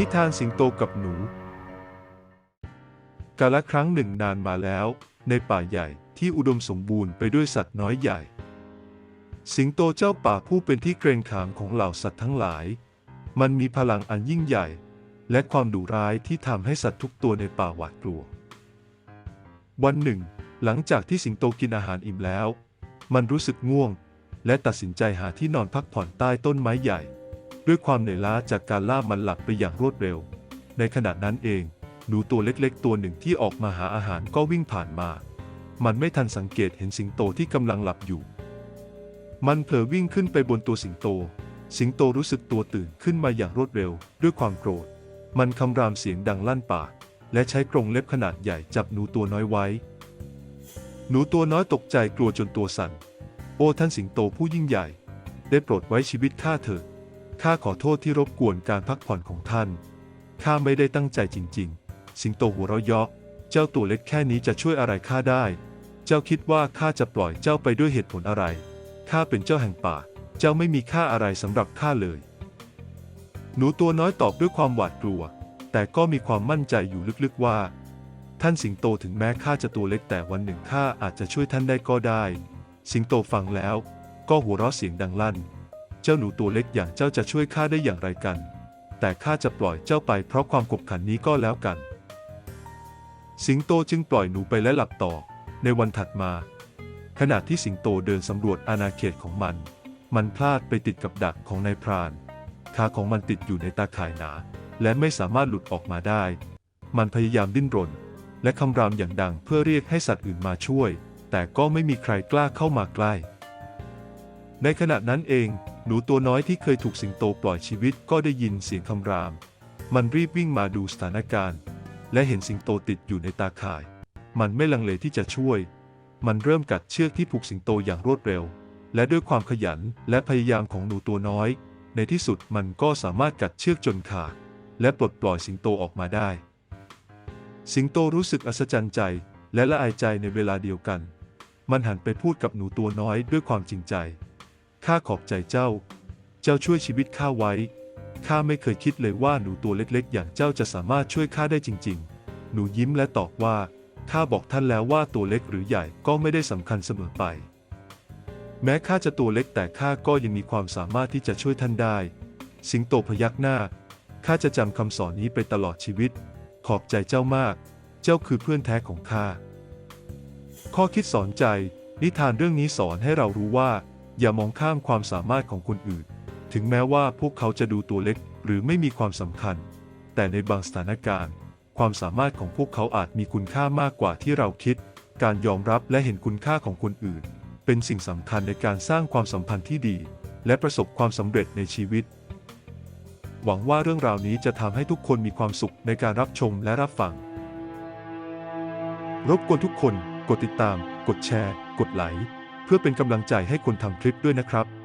นิทานสิงโตกับหนู กาลครั้งหนึ่งนานมาแล้ว ในป่าใหญ่ที่อุดมสมบูรณ์ไปด้วยสัตว์น้อยใหญ่ สิงโตเจ้าป่าผู้เป็นที่เกรงขามของเหล่าสัตว์ทั้งหลาย มันมีพลังอันยิ่งใหญ่ และความดุร้ายที่ทำให้สัตว์ทุกตัวในป่าหวาดกลัว วันหนึ่ง หลังจากที่สิงโตกินอาหารอิ่มแล้ว มันรู้สึกง่วง และตัดสินใจหาที่นอนพักผ่อนใต้ต้นไม้ใหญ่ ด้วยความเหนื่อยล้าจากการล่ามันหลับไปอย่างรวดเร็ว ในขณะนั้นเอง หนูตัวเล็กๆ ตัวหนึ่งที่ออกมาหาอาหารก็วิ่งผ่านมา มันไม่ทันสังเกตเห็นสิงโตที่กำลังหลับอยู่ มันเผลอวิ่งขึ้นไปบนตัวสิงโต สิงโตรู้สึกตัวตื่นขึ้นมาอย่างรวดเร็ว ด้วยความโกรธ มันคำรามเสียงดังลั่นป่าและใช้กรงเล็บขนาดใหญ่จับหนูตัวน้อยไว้ หนูตัวน้อยตกใจกลัวจนตัวสั่น โอ้ท่านสิงโตผู้ยิ่งใหญ่ ได้โปรดไว้ชีวิตข้าเถิด ข้าขอโทษที่รบกวนการพักผ่อนของท่าน ข้าไม่ได้ตั้งใจจริง ๆ สิงโตหัวเราะเยาะ เจ้าตัวเล็กแค่นี้จะช่วยอะไรข้าได้ เจ้าคิดว่าข้าจะปล่อยเจ้าไปด้วยเหตุผลอะไร ข้าเป็นเจ้าแห่งป่า เจ้าไม่มีค่าอะไรสำหรับข้าเลย หนูตัวน้อยตอบด้วยความหวาดกลัว แต่ก็มีความมั่นใจอยู่ลึกๆว่า ท่านสิงโตถึงแม้ข้าจะตัวเล็กแต่วันหนึ่งข้าอาจจะช่วยท่านได้ก็ได้ สิงโตฟังแล้ว ก็หัวเราะเสียงดังลั่น เจ้าหนูตัวเล็กอย่างเจ้าจะช่วยข้าได้อย่างไรกัน แต่ข้าจะปล่อยเจ้าไปเพราะความขบขันนี้ก็แล้วกัน สิงโตจึงปล่อยหนูไปและหลับต่อ ในวันถัดมา ขณะที่สิงโตเดินสำรวจอาณาเขตของมัน มันพลาดไปติดกับดักของนายพรานขาของมันติดอยู่ในตาข่ายหนา และไม่สามารถหลุดออกมาได้ มันพยายามดิ้นรน และคำรามอย่างดังเพื่อเรียกให้สัตว์อื่นมาช่วย แต่ก็ไม่มีใครกล้าเข้ามาใกล้ ในขณะนั้นเอง หนูตัวน้อยที่เคยถูกสิงโตปล่อยชีวิตก็ได้ยินเสียงคำราม มันรีบวิ่งมาดูสถานการณ์ และเห็นสิงโตติดอยู่ในตาข่าย มันไม่ลังเลที่จะช่วย มันเริ่มกัดเชือกที่ผูกสิงโตอย่างรวดเร็ว และด้วยความขยันและพยายามของหนูตัวน้อย ในที่สุดมันก็สามารถกัดเชือกจนขาด และปลดปล่อยสิงโตออกมาได้ สิงโตรู้สึกอัศจรรย์ใจและละอายใจในเวลาเดียวกัน มันหันไปพูดกับหนูตัวน้อยด้วยความจริงใจ ข้าขอบใจเจ้า เจ้าช่วยชีวิตข้าไว้ ข้าไม่เคยคิดเลยว่าหนูตัวเล็กๆ อย่างเจ้าจะสามารถช่วยข้าได้จริง ๆ หนูยิ้มและตอบว่า ข้าบอกท่านแล้วว่าตัวเล็กหรือใหญ่ก็ไม่ได้สำคัญเสมอไป แม้ข้าจะตัวเล็กแต่ข้าก็ยังมีความสามารถที่จะช่วยท่านได้ สิงโตพยักหน้า ข้าจะจำคำสอนนี้ไปตลอดชีวิต ขอบใจเจ้ามาก เจ้าคือเพื่อนแท้ของข้า ข้อคิดสอนใจ นิทานเรื่องนี้สอนให้เรารู้ว่า อย่ามองข้ามความสามารถของคนอื่น ถึงแม้ว่าพวกเขาจะดูตัวเล็กหรือไม่มีความสำคัญ แต่ในบางสถานการณ์ ความสามารถของพวกเขาอาจมีคุณค่ามากกว่าที่เราคิด การยอมรับและเห็นคุณค่าของคนอื่น เป็นสิ่งสำคัญในการสร้างความสัมพันธ์ที่ดี และประสบความสำเร็จในชีวิต หวังว่าเรื่องราวนี้จะทำให้ทุกคนมีความสุขในการรับชมและรับฟัง รบกวนทุกคน กดติดตาม กดแชร์ กดไลค์ เพื่อเป็นกำลังใจให้คนทำคลิปด้วยนะครับ